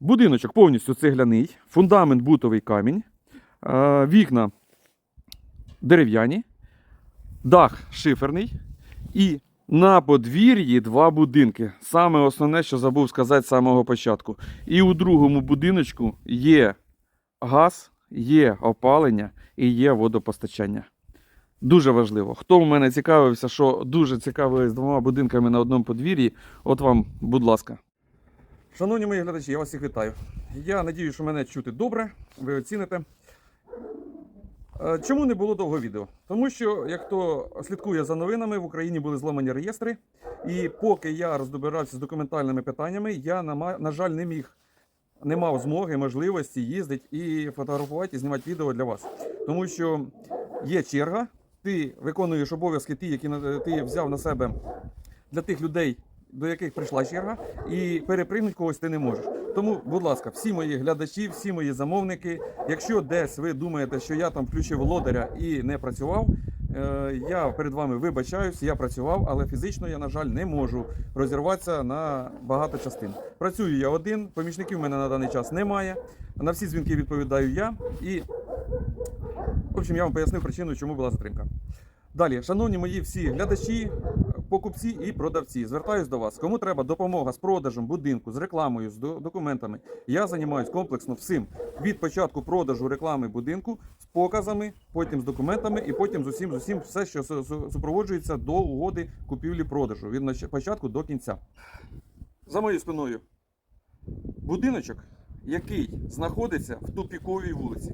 Будиночок повністю цегляний, фундамент бутовий камінь, е, вікна дерев'яні, дах шиферний і на подвір'ї два будинки. Саме основне, що забув сказати з самого початку. І у другому будиночку є газ, є опалення і є водопостачання. Дуже важливо. Хто в мене цікавився, що дуже цікавий з двома будинками на одному подвір'ї, от вам, будь ласка. Шановні мої глядачі, я вас всіх вітаю. Я надію, що мене чути добре, ви оціните. Е, Чому не було довго відео? Тому що, як хто слідкує за новинами, в Україні були зламані реєстри, і поки я роздобирався з документальними питаннями, я, на, жаль, не міг, не мав змоги, можливості їздити і фотографувати, і знімати відео для вас. Тому що є черга, ти виконуєш обов'язки, ті, які ти взяв на себе для тих людей, до яких прийшла черга, і перепригнути когось ти не можеш. Тому, будь ласка, всі мої глядачі, всі мої замовники, якщо десь ви думаєте, що я там включив лодаря і не працював, е, я перед вами вибачаюсь, я працював, але фізично я, на жаль, не можу розірватися на багато частин. Працюю я один, помічників в мене на даний час немає. На всі дзвінки відповідаю я. І, в общем, я вам пояснив причину, чому була затримка. Далі, шановні мої всі глядачі, покупці і продавці, звертаюсь до вас. Кому треба допомога з продажем будинку, з рекламою, з документами. Я займаюся комплексно всім від початку продажу реклами будинку з показами, потім з документами і потім з усім, з усім все, що су- су- супроводжується до угоди купівлі-продажу від початку до кінця. За моєю спиною будиночок, який знаходиться в тупіковій вулиці.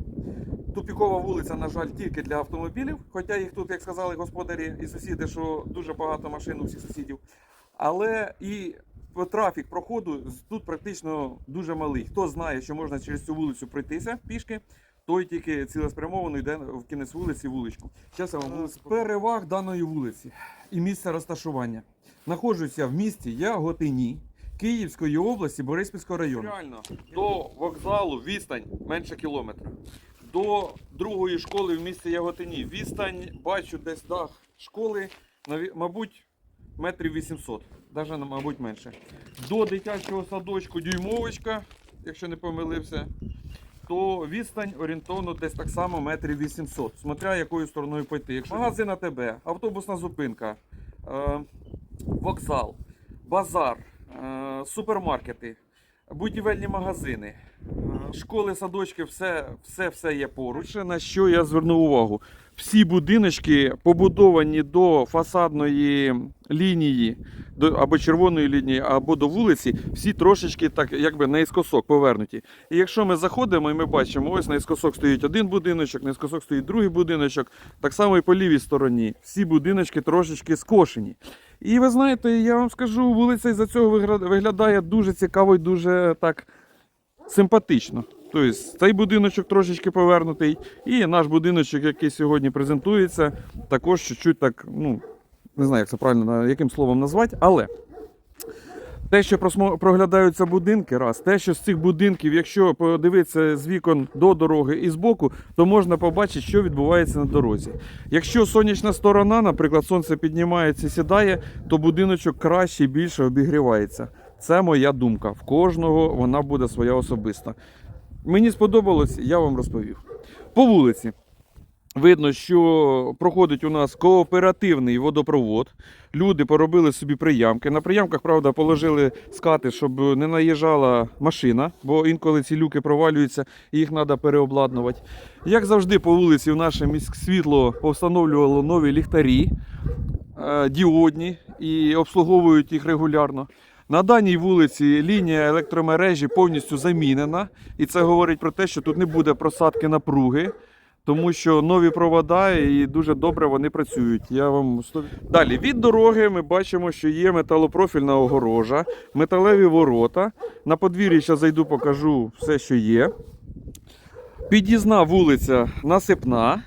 Тупікова вулиця, на жаль, тільки для автомобілів, хоча їх тут, як сказали господарі і сусіди, що дуже багато машин у всіх сусідів. Але і трафік проходу тут практично дуже малий. Хто знає, що можна через цю вулицю пройтися пішки, той тільки цілеспрямовано йде в кінець вулиці вуличку. Зараз я вам вулицю. переваг даної вулиці і місця розташування. Находжуся в місті Яготині. Київської області, Бориспільського району. Реально, до вокзалу відстань менше кілометра до другої школи в місті Яготині. Відстань бачу десь дах школи, мабуть, метрів 800, навіть мабуть менше. До дитячого садочку дюймовочка, якщо не помилився, то відстань орієнтовно десь так само метрів 800, смотря якою стороною пойти. Якщо магазин АТБ, автобусна зупинка, е, вокзал, базар, е, супермаркети, будівельні магазини, школи, садочки, все, все, все є поруч. На що я звернув увагу? Всі будиночки побудовані до фасадної лінії, до, або червоної лінії, або до вулиці, всі трошечки так, якби наискосок повернуті. І якщо ми заходимо і ми бачимо, ось наискосок стоїть один будиночок, наискосок стоїть другий будиночок, так само і по лівій стороні. Всі будиночки трошечки скошені. І ви знаєте, я вам скажу, вулиця із-за цього вигра- виглядає дуже цікаво і дуже так симпатично. Тобто цей будиночок трошечки повернутий, і наш будиночок, який сьогодні презентується, також чуть-чуть так, ну, не знаю, як це правильно, яким словом назвати, але те, що проглядаються будинки, раз, те, що з цих будинків, якщо подивитися з вікон до дороги і збоку, то можна побачити, що відбувається на дорозі. Якщо сонячна сторона, наприклад, сонце піднімається і сідає, то будиночок краще і більше обігрівається. Це моя думка. В кожного вона буде своя особиста. Мені сподобалось, я вам розповів. По вулиці. Видно, що проходить у нас кооперативний водопровод. Люди поробили собі приямки. На приямках, правда, положили скати, щоб не наїжджала машина, бо інколи ці люки провалюються і їх треба переобладнувати. Як завжди, по вулиці в наше міськсвітло повстановлювало нові ліхтарі е, діодні і обслуговують їх регулярно. На даній вулиці лінія електромережі повністю замінена, і це говорить про те, що тут не буде просадки напруги, тому що нові провода і дуже добре вони працюють. Я вам далі від дороги ми бачимо, що є металопрофільна огорожа, металеві ворота. На подвір'ї ще зайду, покажу все, що є. Під'їзна вулиця насипна.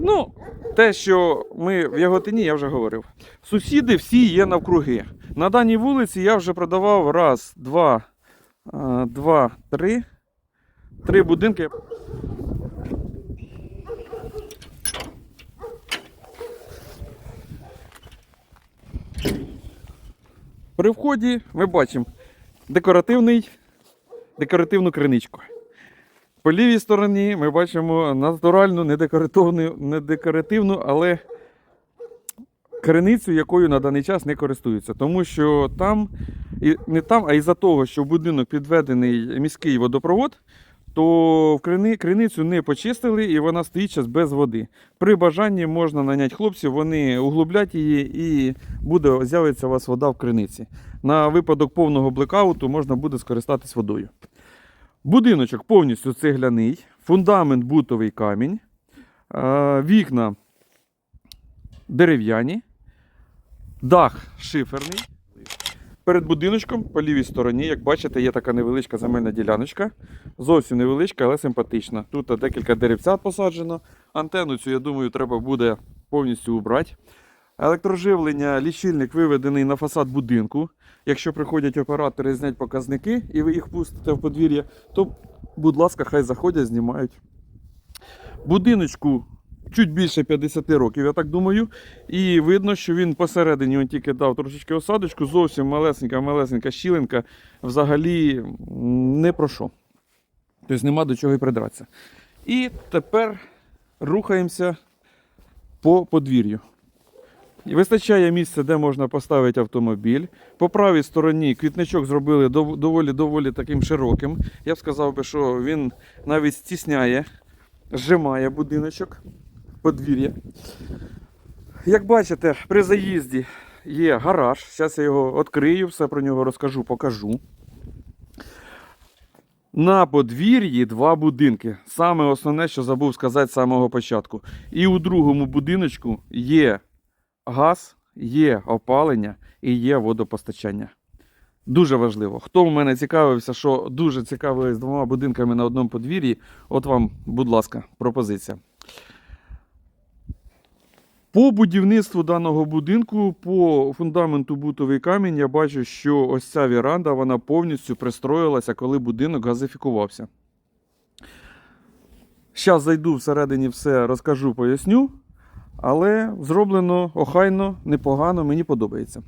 Ну, те, що ми в Яготині, я вже говорив. Сусіди всі є навкруги. На даній вулиці я вже продавав раз, два, два, три. Три будинки. При вході ми бачимо декоративний декоративну криничку. По лівій стороні ми бачимо натуральну, недекоративну, не декоративну, але криницю, якою на даний час не користуються. Тому що там, і не там, а із-за того, що в будинок підведений міський водопровод, то в крини, криницю не почистили і вона стоїть зараз без води. При бажанні можна наняти хлопців, вони углублять її і буде з'явиться у вас вода в криниці. На випадок повного блекауту можна буде скористатись водою. Будиночок повністю цегляний, фундамент бутовий камінь, вікна дерев'яні, дах шиферний. Перед будиночком по лівій стороні, як бачите, є така невеличка земельна діляночка. Зовсім невеличка, але симпатична. Тут декілька деревцят посаджено. Антенну цю, я думаю, треба буде повністю убрати. Електроживлення, лічильник виведений на фасад будинку. Якщо приходять оператори зняти показники і ви їх пустите в подвір'я, то, будь ласка, хай заходять, знімають. Будиночку чуть більше 50 років, я так думаю. І видно, що він посередині він тільки дав трошечки осадочку, зовсім малесенька, малесенька щілинка, взагалі не про що. Тобто нема до чого і придратися. І тепер рухаємося по подвір'ю. Вистачає місця, де можна поставити автомобіль. По правій стороні квітничок зробили доволі доволі таким широким. Я б сказав би, що він навіть стісняє, зжимає будиночок, подвір'я. Як бачите, при заїзді є гараж. Зараз я його відкрию, все про нього розкажу, покажу. На подвір'ї два будинки. Саме основне, що забув сказати з самого початку. І у другому будиночку є газ, є опалення і є водопостачання. Дуже важливо. Хто в мене цікавився, що дуже цікавий з двома будинками на одному подвір'ї, от вам, будь ласка, пропозиція. По будівництву даного будинку, по фундаменту бутовий камінь, я бачу, що ось ця віранда вона повністю пристроїлася, коли будинок газифікувався. Зараз зайду всередині все розкажу, поясню. Але зроблено охайно, непогано, мені подобається.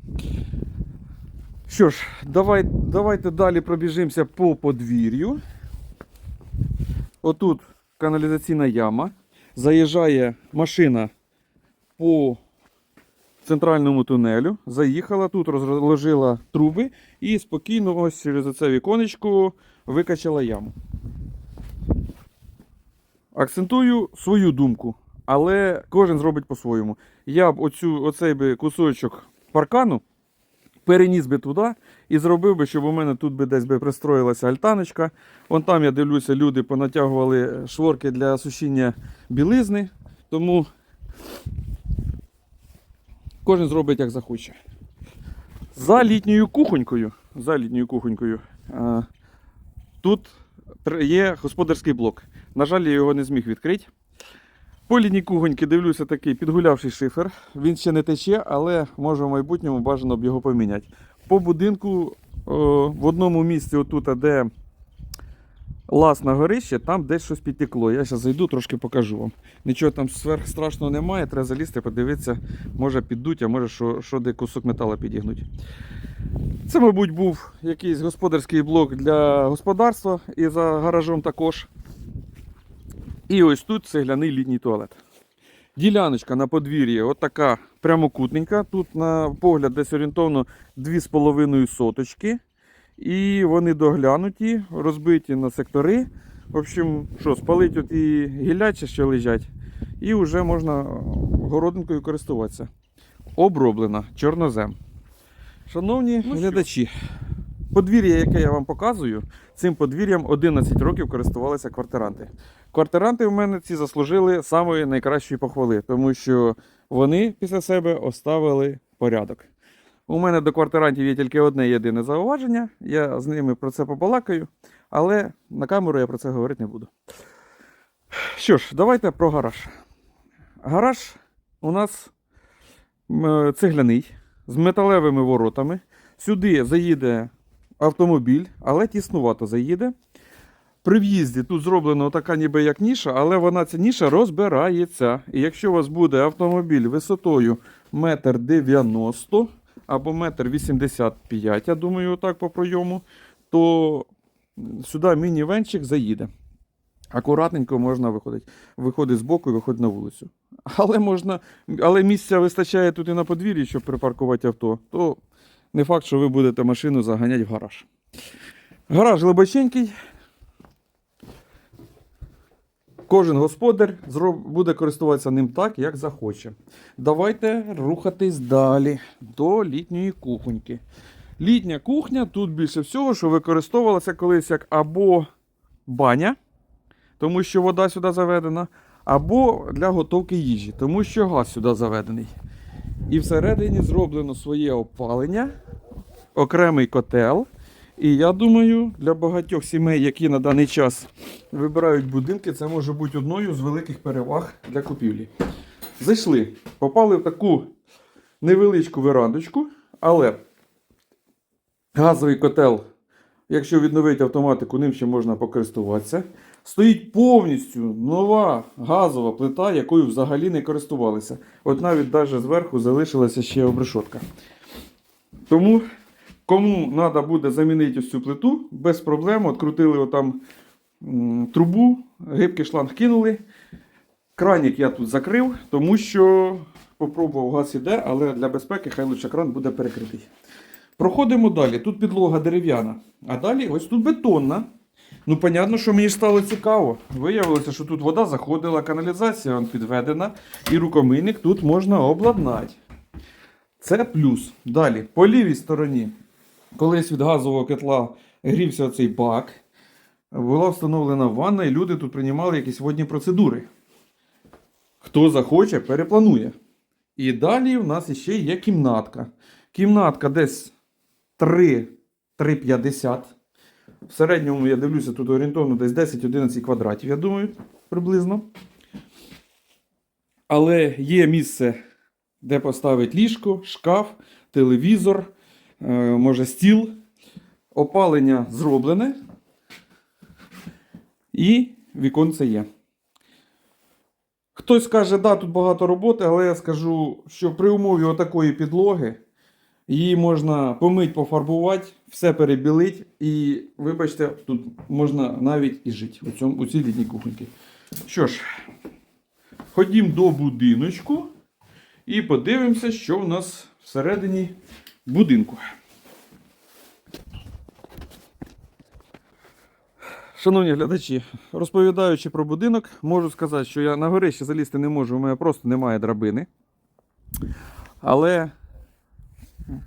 Що ж, давай, давайте далі пробіжимося по подвір'ю. Отут каналізаційна яма. Заїжджає машина по центральному тунелю. Заїхала, тут розложила труби і спокійно ось через це віконечко викачала яму. Акцентую свою думку, але кожен зробить по-своєму. Я б оцю, оцей би кусочок паркану переніс би туди і зробив би, щоб у мене тут би десь би пристроїлася альтаночка. Вон там я дивлюся, люди понатягували шворки для сушіння білизни. Тому кожен зробить як захоче. За літньою кухонькою, за літньою кухонькою а, тут є господарський блок. На жаль, я його не зміг відкрити. По літній кухоньки дивлюся такий підгулявший шифер. Він ще не тече, але може в майбутньому бажано б його поміняти. По будинку о, в одному місці, отут, де лаз на горище, там десь щось підтекло. Я зараз зайду, трошки покажу вам. Нічого там сверх страшного немає, треба залізти, подивитися, може піддуть, а може що, що де кусок металу підігнуть. Це, мабуть, був якийсь господарський блок для господарства і за гаражом також. І ось тут цегляний літній туалет. Діляночка на подвір'ї, от така прямокутненька. Тут на погляд десь орієнтовно 2,5 соточки. І вони доглянуті, розбиті на сектори. В общем, що, спалить от і гіллячі, що лежать, і вже можна городинкою користуватися. Оброблена чорнозем. Шановні Ну глядачі, подвір'я, яке я вам показую, цим подвір'ям 11 років користувалися квартиранти. Квартиранти в мене ці заслужили самої найкращої похвали, тому що вони після себе оставили порядок. У мене до квартирантів є тільки одне єдине зауваження. Я з ними про це побалакаю, але на камеру я про це говорити не буду. Що ж, давайте про гараж. Гараж у нас цегляний з металевими воротами. Сюди заїде автомобіль, але тіснувато заїде. При в'їзді тут зроблена така ніби як ніша, але вона ця ніша розбирається. І якщо у вас буде автомобіль висотою 1,90 м або 1,85 м, я думаю, отак по пройому, то сюди міні-венчик заїде. Акуратненько можна виходити. Виходить з боку і виходить на вулицю. Але можна, але місця вистачає тут і на подвір'ї, щоб припаркувати авто, то не факт, що ви будете машину заганяти в гараж. Гараж глибоченький. Кожен господар буде користуватися ним так, як захоче. Давайте рухатись далі до літньої кухоньки. Літня кухня тут більше всього, що використовувалася колись як або баня, тому що вода сюди заведена, або для готовки їжі, тому що газ сюди заведений. І всередині зроблено своє опалення, окремий котел. І я думаю, для багатьох сімей, які на даний час вибирають будинки, це може бути одною з великих переваг для купівлі. Зайшли, попали в таку невеличку верандочку, але газовий котел, якщо відновити автоматику, ним ще можна покористуватися. Стоїть повністю нова газова плита, якою взагалі не користувалися. От навіть даже зверху залишилася ще обрешотка. Тому, кому треба буде замінити цю плиту, без проблем. Открутили отам трубу, гибкий шланг кинули. Кранік я тут закрив, тому що попробував газ іде, але для безпеки хай лучше кран буде перекритий. Проходимо далі. Тут підлога дерев'яна, а далі ось тут бетонна. Ну, понятно, що мені стало цікаво. Виявилося, що тут вода заходила, каналізація он підведена, і рукомийник тут можна обладнати. Це плюс. Далі, по лівій стороні, колись від газового котла грівся цей бак, була встановлена ванна, і люди тут приймали якісь водні процедури. Хто захоче, перепланує. І далі в нас ще є кімнатка. Кімнатка десь 3 3,50. В середньому, я дивлюся, тут орієнтовно десь 10-11 квадратів, я думаю, приблизно. Але є місце, де поставити ліжко, шкаф, телевізор, може стіл. Опалення зроблене. І віконце є. Хтось каже, да, тут багато роботи, але я скажу, що при умові отакої підлоги її можна помити, пофарбувати, все перебілити. І, вибачте, тут можна навіть і жити у, цьому, у цій літній кухоньці. Що ж, ходім до будиночку і подивимося, що у нас всередині будинку. Шановні глядачі, розповідаючи про будинок, можу сказати, що я на горище залізти не можу, у мене просто немає драбини. Але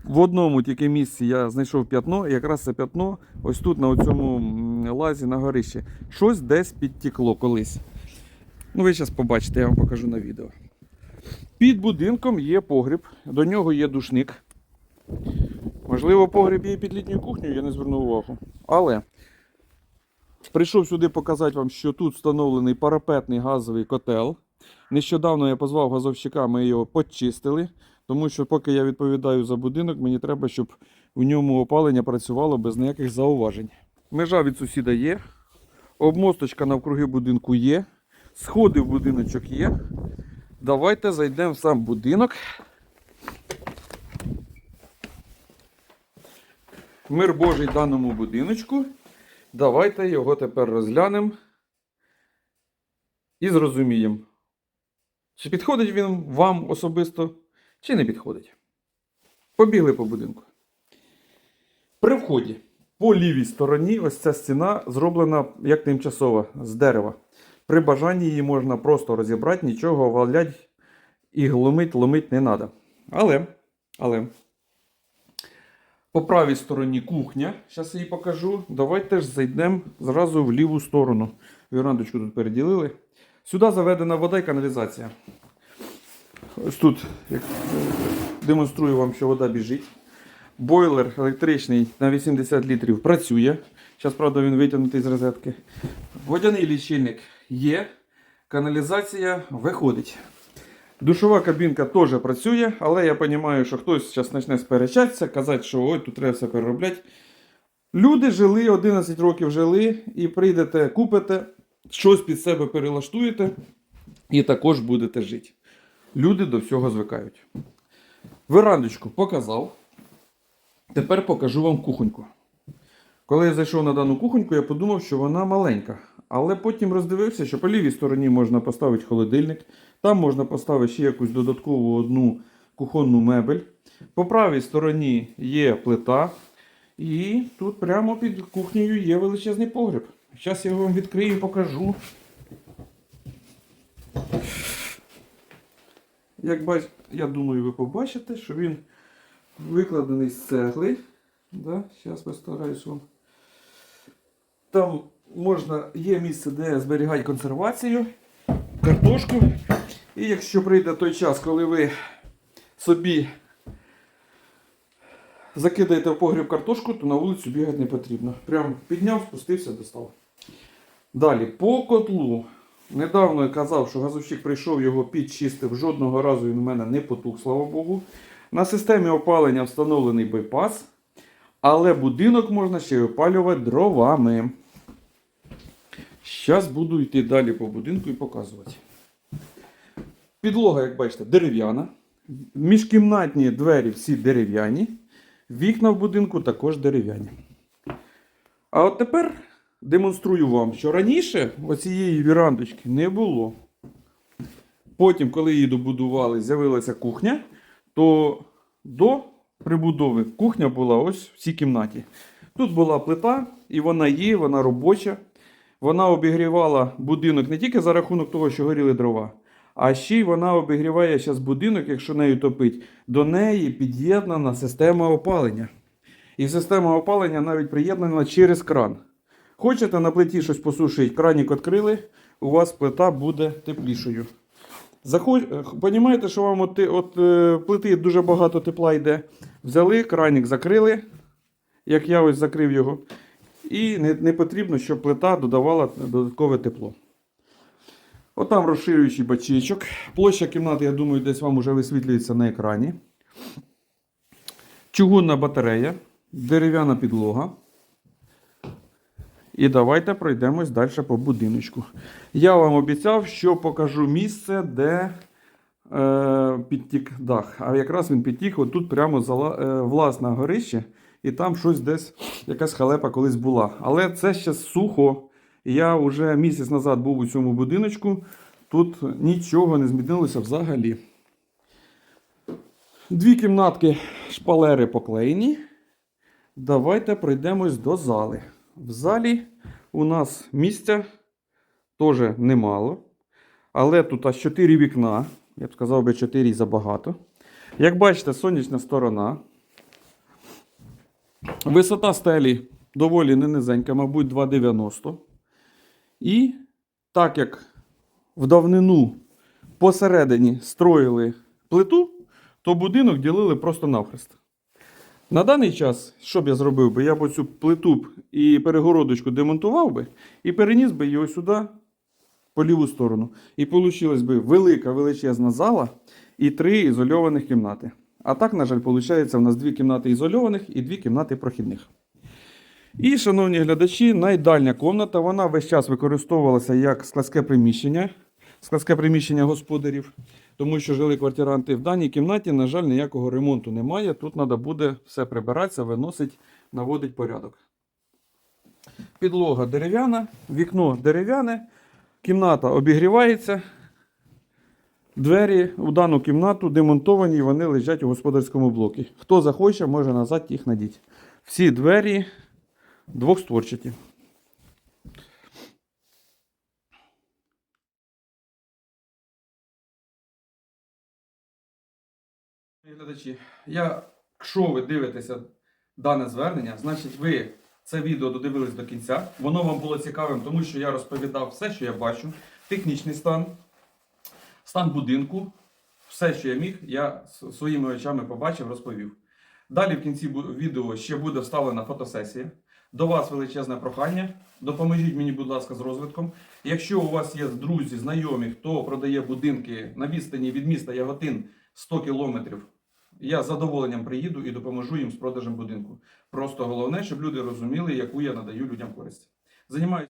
в одному тільки місці я знайшов п'ятно, і якраз це п'ятно ось тут, на цьому лазі на горищі. Щось десь підтекло колись. Ну, ви зараз побачите, я вам покажу на відео. Під будинком є погріб, до нього є душник. Можливо, погріб є під літньою кухнею, я не звернув увагу. Але прийшов сюди показати вам, що тут встановлений парапетний газовий котел. Нещодавно я позвав газовщика, ми його почистили. Тому що поки я відповідаю за будинок, мені треба, щоб у ньому опалення працювало без ніяких зауважень. Межа від сусіда є, обмосточка навкруги будинку є, сходи в будиночок є. Давайте зайдемо в сам будинок. Мир Божий даному будиночку. Давайте його тепер розглянемо і зрозуміємо, чи підходить він вам особисто чи не підходить. Побігли по будинку. При вході по лівій стороні ось ця стіна зроблена як тимчасова з дерева. При бажанні її можна просто розібрати, нічого валять і глумить, ломить не треба. Але, але по правій стороні кухня, зараз її покажу. Давайте ж зайдемо зразу в ліву сторону. Вірандочку тут переділили. Сюди заведена вода і каналізація. Ось тут як, е, демонструю вам, що вода біжить. Бойлер електричний на 80 літрів працює. Зараз, правда, він витягнутий з розетки. Водяний лічильник є. Каналізація виходить. Душова кабінка теж працює, але я розумію, що хтось зараз почне сперечатися, казати, що ой, тут треба все переробляти. Люди жили, 11 років жили, і прийдете, купите, щось під себе перелаштуєте і також будете жити. Люди до всього звикають. Верандочку показав. Тепер покажу вам кухоньку. Коли я зайшов на дану кухоньку, я подумав, що вона маленька. Але потім роздивився, що по лівій стороні можна поставити холодильник, там можна поставити ще якусь додаткову одну кухонну мебель. По правій стороні є плита. І тут прямо під кухнею є величезний погріб. Зараз я вам відкрию і покажу. Як бач... Я думаю, ви побачите, що він викладений з цегли. Да? Постараюсь вам. Там можна, є місце, де зберігати консервацію, картошку. І якщо прийде той час, коли ви собі закидаєте в погріб картошку, то на вулицю бігати не потрібно. Прям підняв, спустився, достав. Далі, по котлу. Недавно я казав, що газовщик прийшов, його підчистив. Жодного разу він у мене не потух, слава Богу. На системі опалення встановлений байпас, але будинок можна ще й опалювати дровами. Зараз буду йти далі по будинку і показувати. Підлога, як бачите, дерев'яна. Міжкімнатні двері всі дерев'яні. Вікна в будинку також дерев'яні. А от тепер демонструю вам, що раніше оцієї вірандочки не було. Потім, коли її добудували, з'явилася кухня, то до прибудови кухня була ось в цій кімнаті. Тут була плита, і вона є, вона робоча. Вона обігрівала будинок не тільки за рахунок того, що горіли дрова, а ще й вона обігріває зараз будинок, якщо нею топить. До неї під'єднана система опалення. І система опалення навіть приєднана через кран. Хочете на плиті щось посушити, кранік відкрили, у вас плита буде теплішою. Захоч... Понімаєте, що вам от, от е, плити дуже багато тепла йде. Взяли, кранік закрили, як я ось закрив його. І не, не потрібно, щоб плита додавала додаткове тепло. Отам розширюючий бачечок. Площа кімнати, я думаю, десь вам вже висвітлюється на екрані. Чугунна батарея, дерев'яна підлога. І давайте пройдемось далі по будиночку. Я вам обіцяв, що покажу місце, де е, підтік дах. А якраз він підтік отут прямо зала, е, власне горище, і там щось десь, якась халепа колись була. Але це ще сухо. Я вже місяць назад був у цьому будиночку. Тут нічого не змінилося взагалі. Дві кімнатки шпалери поклеєні. Давайте пройдемось до зали. В залі у нас місця теж немало. Але тут аж 4 вікна. Я б сказав би 4 забагато. Як бачите, сонячна сторона. Висота стелі доволі не низенька, мабуть, 2,90. І так як в давнину посередині строїли плиту, то будинок ділили просто навхрест. На даний час, що б я зробив би? Я б оцю плиту б і перегородочку демонтував би і переніс би його сюди по ліву сторону. І вийшла б велика величезна зала і три ізольованих кімнати. А так, на жаль, виходить, у нас дві кімнати ізольованих і дві кімнати прохідних. І, шановні глядачі, найдальня комната, вона весь час використовувалася як складське приміщення, складське приміщення господарів, тому що жили квартиранти в даній кімнаті, на жаль, ніякого ремонту немає. Тут треба буде все прибиратися, виносити, наводити порядок. Підлога дерев'яна, вікно дерев'яне, кімната обігрівається. Двері у дану кімнату демонтовані, вони лежать у господарському блокі. Хто захоче, може назад їх надіть. Всі двері двохстворчаті. Глядачі, якщо ви дивитеся дане звернення, значить ви це відео додивились до кінця. Воно вам було цікавим, тому що я розповідав все, що я бачу, технічний стан, стан будинку, все, що я міг, я своїми очами побачив, розповів. Далі в кінці відео ще буде вставлена фотосесія. До вас величезне прохання. Допоможіть мені, будь ласка, з розвитком. Якщо у вас є друзі, знайомі, хто продає будинки на відстані від міста Яготин 100 кілометрів, я з задоволенням приїду і допоможу їм з продажем будинку. Просто головне, щоб люди розуміли, яку я надаю людям користь. Займаюся.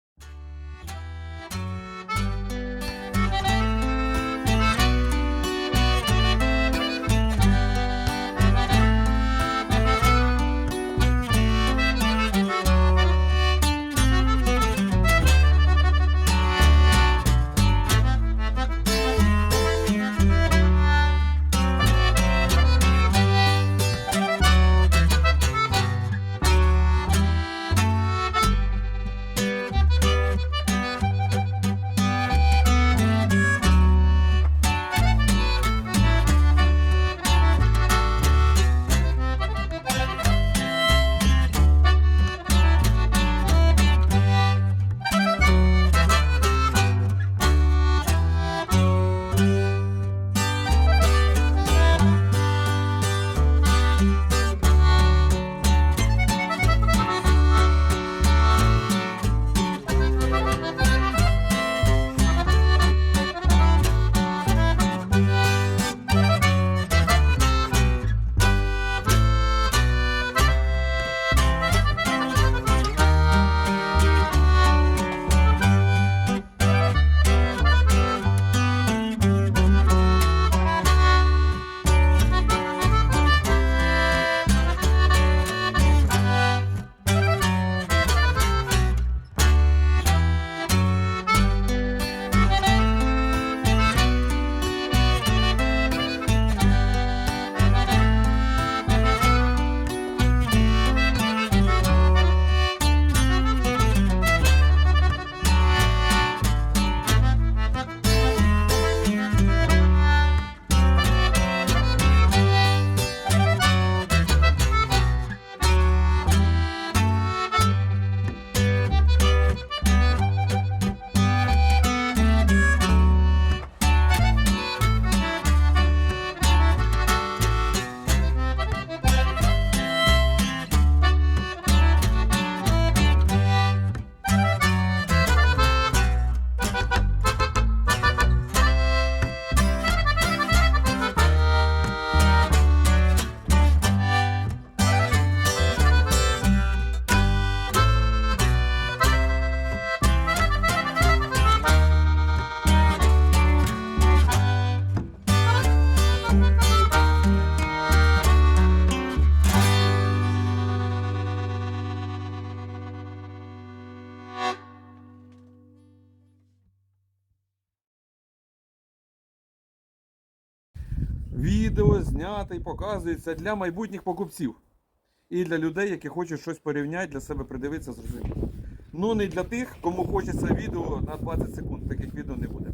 Відео знято і показується для майбутніх покупців. І для людей, які хочуть щось порівняти, для себе придивитися, зрозуміти. Ну не для тих, кому хочеться відео на 20 секунд. Таких відео не буде.